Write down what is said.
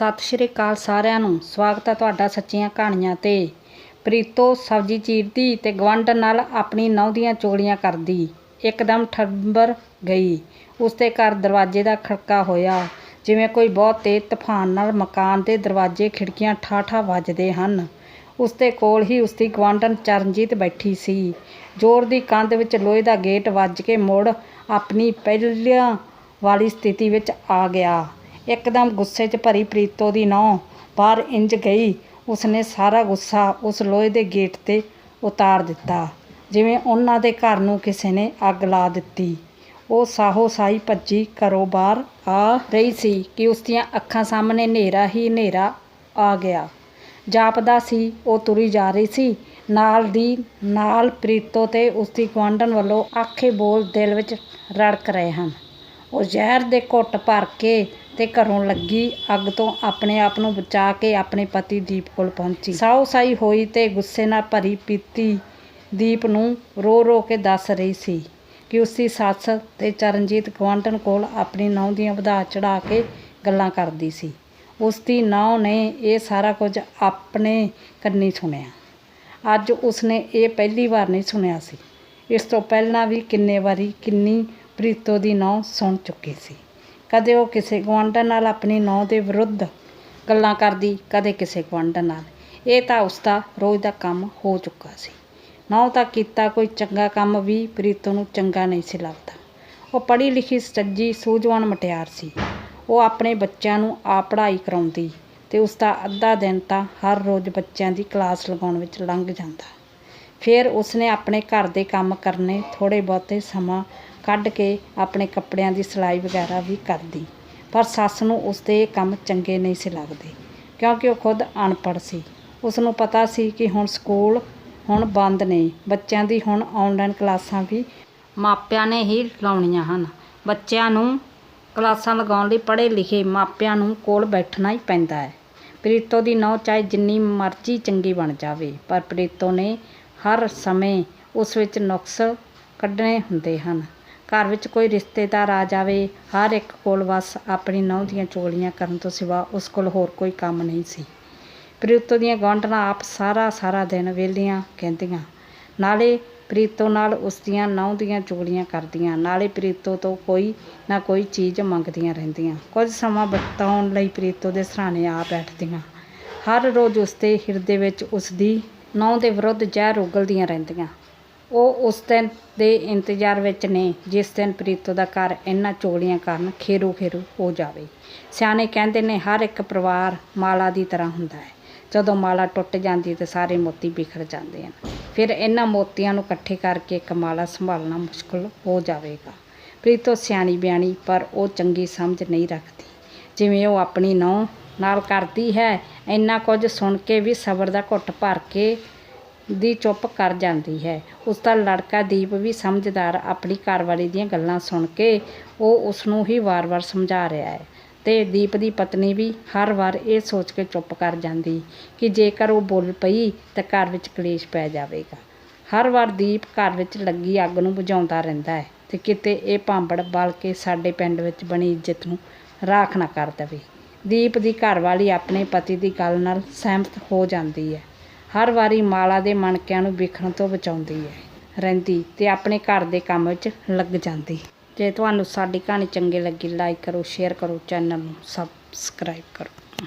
ਸਤਿ ਸ਼੍ਰੀ ਅਕਾਲ ਸਾਰਿਆਂ ਨੂੰ। ਸਵਾਗਤ ਹੈ ਤੁਹਾਡਾ ਸੱਚੀਆਂ ਕਹਾਣੀਆਂ ਤੇ। ਪ੍ਰੀਤੋ ਸਬਜ਼ੀ ਚੀਰਦੀ ਤੇ ਗਵੰਡ ਨਾਲ ਆਪਣੀ ਨਹੁੰ ਦੀਆਂ ਚੋਲੀਆਂ ਕਰਦੀ। ਇੱਕਦਮ ਠੰਬਰ ਗਈ। ਉਸਦੇ ਘਰ ਦਰਵਾਜ਼ੇ ਦਾ ਖੜਕਾ ਹੋਇਆ। ਜਿਵੇਂ ਕੋਈ ਬਹੁਤ ਤੇਜ਼ ਤੂਫਾਨ ਨਾਲ ਮਕਾਨ ਦੇ ਦਰਵਾਜ਼ੇ ਖਿੜਕੀਆਂ ਠਾਠਾ ਵੱਜਦੇ ਹਨ। ਉਸ ਦੇ ਕੋਲ ਹੀ ਉਸਦੀ ਗਵਾਂਢਣ ਚਰਨਜੀਤ ਬੈਠੀ ਸੀ। ਜ਼ੋਰ ਦੀ ਕੰਧ ਵਿੱਚ ਲੋਹੇ ਦਾ ਗੇਟ ਵੱਜ ਕੇ ਮੁੜ ਆਪਣੀ ਪਹਿਲਾਂ ਵਾਲੀ ਸਥਿਤੀ ਵਿੱਚ ਆ ਗਿਆ। ਇੱਕਦਮ ਗੁੱਸੇ 'ਚ ਭਰੀ ਪ੍ਰੀਤੋ ਦੀ ਨਹੁੰ ਬਾਹਰ ਇੰਜ ਗਈ। ਉਸਨੇ ਸਾਰਾ ਗੁੱਸਾ ਉਸ ਲੋਹੇ ਦੇ ਗੇਟ 'ਤੇ ਉਤਾਰ ਦਿੱਤਾ, ਜਿਵੇਂ ਉਹਨਾਂ ਦੇ ਘਰ ਨੂੰ ਕਿਸੇ ਨੇ ਅੱਗ ਲਾ ਦਿੱਤੀ। ਉਹ ਸਾਹੋ ਸਾਈ ਭੱਜੀ ਘਰੋਂ ਬਾਹਰ ਆ ਰਹੀ ਸੀ ਕਿ ਉਸ ਦੀਆਂ ਅੱਖਾਂ ਸਾਹਮਣੇ ਹਨੇਰਾ ਹੀ ਹਨੇਰਾ ਆ ਗਿਆ। ਜਾਪਦਾ ਸੀ, ਉਹ ਤੁਰੀ ਜਾ ਰਹੀ ਸੀ। ਨਾਲ ਦੀ ਨਾਲ ਪ੍ਰੀਤੋ ਤੇ ਉਸਦੀ ਗੁਆਂਢਣ ਵੱਲੋਂ ਆਖੇ ਬੋਲ ਦਿਲ ਵਿੱਚ ਰੜਕ ਰਹੇ ਹਨ। ਉਹ ਜ਼ਹਿਰ ਦੇ ਘੁੱਟ ਭਰ ਕੇ ਅਤੇ ਘਰੋਂ ਲੱਗੀ ਅੱਗ ਤੋਂ ਆਪਣੇ ਆਪ ਨੂੰ ਬਚਾ ਕੇ ਆਪਣੇ ਪਤੀ ਦੀਪ ਕੋਲ ਪਹੁੰਚੀ। ਸਾਉ ਸਾਈ ਹੋਈ ਤੇ ਗੁੱਸੇ ਨਾਲ ਭਰੀ ਪੀਤੀ ਦੀਪ ਨੂੰ ਰੋ ਰੋ ਕੇ ਦੱਸ ਰਹੀ ਸੀ ਕਿ ਉਸਦੀ ਸੱਸ ਤੇ ਚਰਨਜੀਤ ਗੁਆਂਢਣ ਕੋਲ ਆਪਣੀ ਨਹੁੰ ਦੀਆਂ ਵਧਾ ਚੜਾ ਕੇ ਗੱਲਾਂ ਕਰਦੀ ਸੀ। ਉਸਦੀ ਨਹੁੰ ਨੇ ਇਹ ਸਾਰਾ ਕੁਝ ਆਪਣੇ ਕੰਨੀ ਸੁਣਿਆ। ਅੱਜ ਉਸਨੇ ਇਹ ਪਹਿਲੀ ਵਾਰ ਨਹੀਂ ਸੁਣਿਆ ਸੀ। ਇਸ ਤੋਂ ਪਹਿਲਾਂ ਵੀ ਕਿੰਨੇ ਵਾਰੀ ਕਿੰਨੀ ਪ੍ਰੀਤੋ ਦੀ ਨਹੁੰ ਸੁਣ ਚੁੱਕੀ ਸੀ। ਕਦੇ ਉਹ ਕਿਸੇ ਗੁਆਂਢਣ ਨਾਲ ਆਪਣੀ ਨਹੁੰ ਦੇ ਵਿਰੁੱਧ ਗੱਲਾਂ ਕਰਦੀ, ਕਦੇ ਕਿਸੇ ਗੁਆਂਢਣ ਨਾਲ। ਇਹ ਤਾਂ ਉਸਦਾ ਰੋਜ਼ ਦਾ ਕੰਮ ਹੋ ਚੁੱਕਾ ਸੀ। ਨਹੁੰ ਤਾਂ ਕੀਤਾ, ਕੋਈ ਚੰਗਾ ਕੰਮ ਵੀ ਪ੍ਰੀਤੋ ਨੂੰ ਚੰਗਾ ਨਹੀਂ ਸੀ ਲੱਗਦਾ। ਉਹ ਪੜ੍ਹੀ ਲਿਖੀ ਸੱਜੀ ਸੂਝਵਾਨ ਮਟਿਆਰ ਸੀ। ਉਹ ਆਪਣੇ ਬੱਚਿਆਂ ਨੂੰ ਆਪ ਪੜ੍ਹਾਈ ਕਰਾਉਂਦੀ ਤੇ ਉਸਦਾ ਅੱਧਾ ਦਿਨ ਤਾਂ ਹਰ ਰੋਜ਼ ਬੱਚਿਆਂ ਦੀ ਕਲਾਸ ਲਗਾਉਣ ਵਿੱਚ ਲੰਘ ਜਾਂਦਾ। ਫਿਰ ਉਸਨੇ ਆਪਣੇ ਘਰ ਦੇ ਕੰਮ ਕਰਨੇ ਥੋੜ੍ਹੇ ਬਹੁਤੇ ਸਮਾਂ ਕੱਢ ਕੇ ਆਪਣੇ ਕੱਪੜਿਆਂ ਦੀ ਸਿਲਾਈ ਵਗੈਰਾ ਵੀ ਕਰਦੀ ਪਰ ਸੱਸ ਨੂੰ ਉਸਦੇ ਇਹ ਕੰਮ ਚੰਗੇ ਨਹੀਂ ਸੀ ਲੱਗਦੇ, ਕਿਉਂਕਿ ਉਹ ਖੁਦ ਅਨਪੜ੍ਹ ਸੀ। ਉਸ ਨੂੰ ਪਤਾ ਸੀ ਕਿ ਹੁਣ ਸਕੂਲ ਹੁਣ ਬੰਦ ਨੇ, ਬੱਚਿਆਂ ਦੀ ਹੁਣ ਆਨਲਾਈਨ ਕਲਾਸਾਂ ਵੀ ਮਾਪਿਆਂ ਨੇ ਹੀ ਲਾਉਣੀਆਂ ਹਨ। ਬੱਚਿਆਂ ਨੂੰ ਕਲਾਸਾਂ ਲਗਾਉਣ ਲਈ ਪੜ੍ਹੇ ਲਿਖੇ ਮਾਪਿਆਂ ਨੂੰ ਕੋਲ ਬੈਠਣਾ ਹੀ ਪੈਂਦਾ ਹੈ। ਪ੍ਰੀਤੋ ਦੀ ਨਹੁੰ ਚਾਹੇ ਜਿੰਨੀ ਮਰਜ਼ੀ ਚੰਗੀ ਬਣ ਜਾਵੇ, ਪਰ ਪ੍ਰੀਤੋ ਨੇ ਹਰ ਸਮੇਂ ਉਸ ਵਿੱਚ ਨੁਕਸ ਕੱਢਣੇ ਹੁੰਦੇ ਹਨ। ਘਰ ਵਿੱਚ ਕੋਈ ਰਿਸ਼ਤੇਦਾਰ ਆ ਜਾਵੇ, ਹਰ ਇੱਕ ਕੋਲ ਬਸ ਆਪਣੀ ਨਹੁੰ ਦੀਆਂ ਚੋਲੀਆਂ ਕਰਨ ਤੋਂ ਸਿਵਾ ਉਸ ਕੋਲ ਹੋਰ ਕੋਈ ਕੰਮ ਨਹੀਂ ਸੀ। ਪ੍ਰੀਤੋ ਦੀਆਂ ਗੁਆਂਢਣਾਂ ਆਪ ਸਾਰਾ ਸਾਰਾ ਦਿਨ ਵਿਹਲੀਆਂ ਕਹਿੰਦੀਆਂ। ਨਾਲੇ ਪ੍ਰੀਤੋ ਨਾਲ ਉਸ ਦੀਆਂ ਨਹੁੰ ਦੀਆਂ ਚੋਲੀਆਂ ਕਰਦੀਆਂ। ਨਾਲੇ ਪ੍ਰੀਤੋ ਤੋਂ ਕੋਈ ਨਾ ਕੋਈ ਚੀਜ਼ ਮੰਗਦੀਆਂ ਰਹਿੰਦੀਆਂ। ਕੁਝ ਸਮਾਂ ਬਿਤਾਉਣ ਲਈ ਪ੍ਰੀਤੋ ਦੇ ਸਰਾਣੇ ਆ ਬੈਠਦੀਆਂ। ਹਰ ਰੋਜ਼ ਉਸ ਦੇ ਹਿਰਦੇ ਵਿੱਚ ਉਸ ਦੀ ਨਹੁੰ ਦੇ ਵਿਰੁੱਧ ਜ਼ਹਿਰ ਉਗਲਦੀਆਂ ਰਹਿੰਦੀਆਂ। ਉਹ ਉਸ ਦਿਨ ਦੇ ਇੰਤਜ਼ਾਰ ਵਿੱਚ ਨੇ, ਜਿਸ ਦਿਨ ਪ੍ਰੀਤੋ ਦਾ ਘਰ ਇਹਨਾਂ ਚੋਲੀਆਂ ਕਾਰਨ ਖੇਰੂ ਖੇਰੂ ਹੋ ਜਾਵੇ। ਸਿਆਣੇ ਕਹਿੰਦੇ ਨੇ, ਹਰ ਇੱਕ ਪਰਿਵਾਰ ਮਾਲਾ ਦੀ ਤਰ੍ਹਾਂ ਹੁੰਦਾ ਹੈ। ਜਦੋਂ ਮਾਲਾ ਟੁੱਟ ਜਾਂਦੀ ਤੇ ਸਾਰੇ ਮੋਤੀ ਬਿਖਰ ਜਾਂਦੇ ਹਨ। ਫਿਰ ਇਹਨਾਂ ਮੋਤੀਆਂ ਨੂੰ ਇਕੱਠੇ ਕਰਕੇ ਇੱਕ ਮਾਲਾ ਸੰਭਾਲਣਾ ਮੁਸ਼ਕਲ ਹੋ ਜਾਵੇਗਾ। ਪ੍ਰੀਤੋ ਸਿਆਣੀ ਬਿਆਣੀ, ਪਰ ਉਹ ਚੰਗੀ ਸਮਝ ਨਹੀਂ ਰੱਖਦੀ। ਜਿਵੇਂ ਉਹ ਆਪਣੀ ਨਹੁੰ ਨਾਲ ਕਰਦੀ ਹੈ। ਇੰਨਾ ਕੁਝ ਸੁਣ ਕੇ ਵੀ ਸਬਰ ਦਾ ਘੁੱਟ ਭਰ ਕੇ ਦੀ ਚੁੱਪ ਕਰ ਜਾਂਦੀ ਹੈ। ਉਸ ਦਾ ਲੜਕਾ ਦੀਪ ਵੀ ਸਮਝਦਾਰ ਆਪਣੀ ਘਰਵਾਲੀ ਦੀਆਂ ਗੱਲਾਂ ਸੁਣ ਕੇ ਉਹ ਉਸ ਨੂੰ ਹੀ ਵਾਰ-ਵਾਰ ਸਮਝਾ ਰਿਹਾ ਹੈ ਤੇ ਦੀਪ ਦੀ ਪਤਨੀ ਵੀ ਹਰ ਵਾਰ ਇਹ ਸੋਚ ਕੇ ਚੁੱਪ ਕਰ ਜਾਂਦੀ ਕਿ ਜੇਕਰ ਉਹ ਬੋਲ ਪਈ ਤਾਂ ਘਰ ਵਿੱਚ ਕਲੇਸ਼ ਪੈ ਜਾਵੇਗਾ। ਹਰ ਵਾਰ ਦੀਪ ਘਰ ਵਿੱਚ ਲੱਗੀ ਅੱਗ ਨੂੰ ਬੁਝਾਉਂਦਾ ਰਹਿੰਦਾ ਹੈ ਤੇ ਕਿਤੇ ਇਹ ਭਾਂਬੜ ਬਲ ਕੇ ਸਾਡੇ ਪਿੰਡ ਵਿੱਚ ਬਣੀ ਇੱਜ਼ਤ ਨੂੰ ਰਾਖ ਨਾ ਕਰ ਦੇਵੇ। ਦੀਪ ਦੀ ਘਰਵਾਲੀ ਆਪਣੇ ਪਤੀ ਦੀ ਗੱਲ ਨਾਲ ਸਹਿਮਤ ਹੋ ਜਾਂਦੀ ਹੈ। ਹਰ ਵਾਰੀ ਮਾਲਾ ਦੇ ਮਣਕਿਆਂ ਨੂੰ ਵਿਖਣ ਤੋਂ ਬਚਾਉਂਦੀ ਹੈ। ਰਹਿੰਦੀ ਤੇ ਆਪਣੇ ਘਰ ਦੇ ਕੰਮ ਵਿੱਚ ਲੱਗ ਜਾਂਦੀ। ਜੇ ਤੁਹਾਨੂੰ ਸਾਡੀ ਕਹਾਣੀ ਚੰਗੀ ਲੱਗੀ ਲਾਈਕ ਕਰੋ ਸ਼ੇਅਰ ਕਰੋ ਚੈਨਲ ਨੂੰ ਸਬਸਕ੍ਰਾਈਬ ਕਰੋ।